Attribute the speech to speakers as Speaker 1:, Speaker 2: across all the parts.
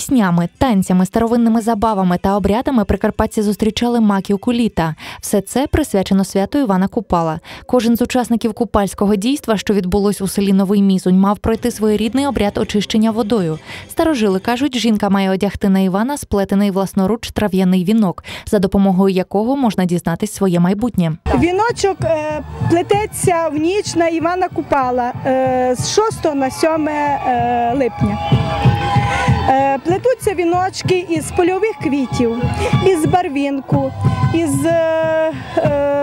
Speaker 1: Піснями, танцями, старовинними забавами та обрядами прикарпатці зустрічали маківку літа. Все це присвячено святу Івана Купала. Кожен з учасників купальського дійства, що відбулось у селі Новий Мізунь, мав пройти своєрідний обряд очищення водою. Старожили кажуть, жінка має одягти на Івана сплетений власноруч трав'яний вінок, за допомогою якого можна дізнатись своє майбутнє.
Speaker 2: Віночок е, плететься в ніч на Івана Купала е, з 6 на 7 е, липня. Е, Плетуться віночки із польових квітів, із барвінку, із е, е,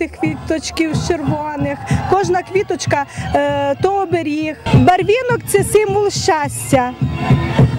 Speaker 2: жовтих квіточків, червоних. Кожна квіточка е, то оберіг. Барвінок це символ щастя.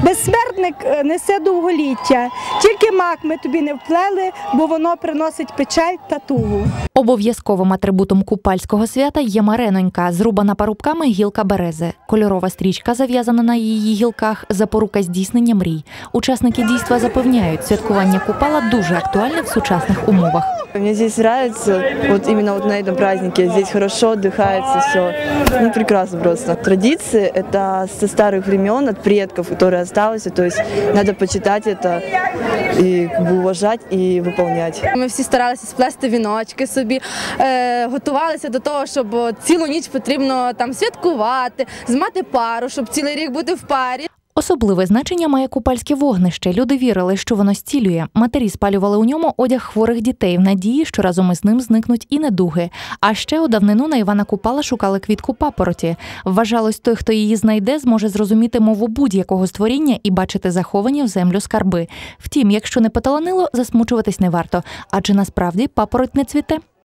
Speaker 2: Безсмертник е, несе довголіття. Тільки мак ми тобі не вплели, бо воно приносить печаль та тугу.
Speaker 1: Обов'язковим атрибутом купальського свята є маренонька, зрубана парубками гілка берези. Кольорова стрічка, зав'язана на її гілках, запорука здійснення мрій. Учасники дійства запевняють, святкування купала дуже актуальне в сучасних умовах.
Speaker 3: Мне здесь нравится, вот именно вот на этом празднике, здесь хорошо отдыхается, все, ну прекрасно просто. Традиции это со старых времен, от предков, которые осталось, то есть надо почитать это и как бы уважать и выполнять.
Speaker 4: Ми всі старалися сплести віночки собі, е, готувалися до того, щоб от цілу ніч потрібно там святкувати, змати пару, щоб цілий рік бути в парі.
Speaker 1: Особливе значення має купальське вогнище. Люди вірили, що воно зцілює. Матері спалювали у ньому одяг хворих дітей в надії, що разом із ним зникнуть і недуги. А ще у давнину на Івана Купала шукали квітку папороті. Вважалось, той, хто її знайде, зможе зрозуміти мову будь-якого створіння і бачити заховані в землю скарби. Втім, якщо не поталанило, засмучуватись не варто. Адже насправді папороть не цвіте.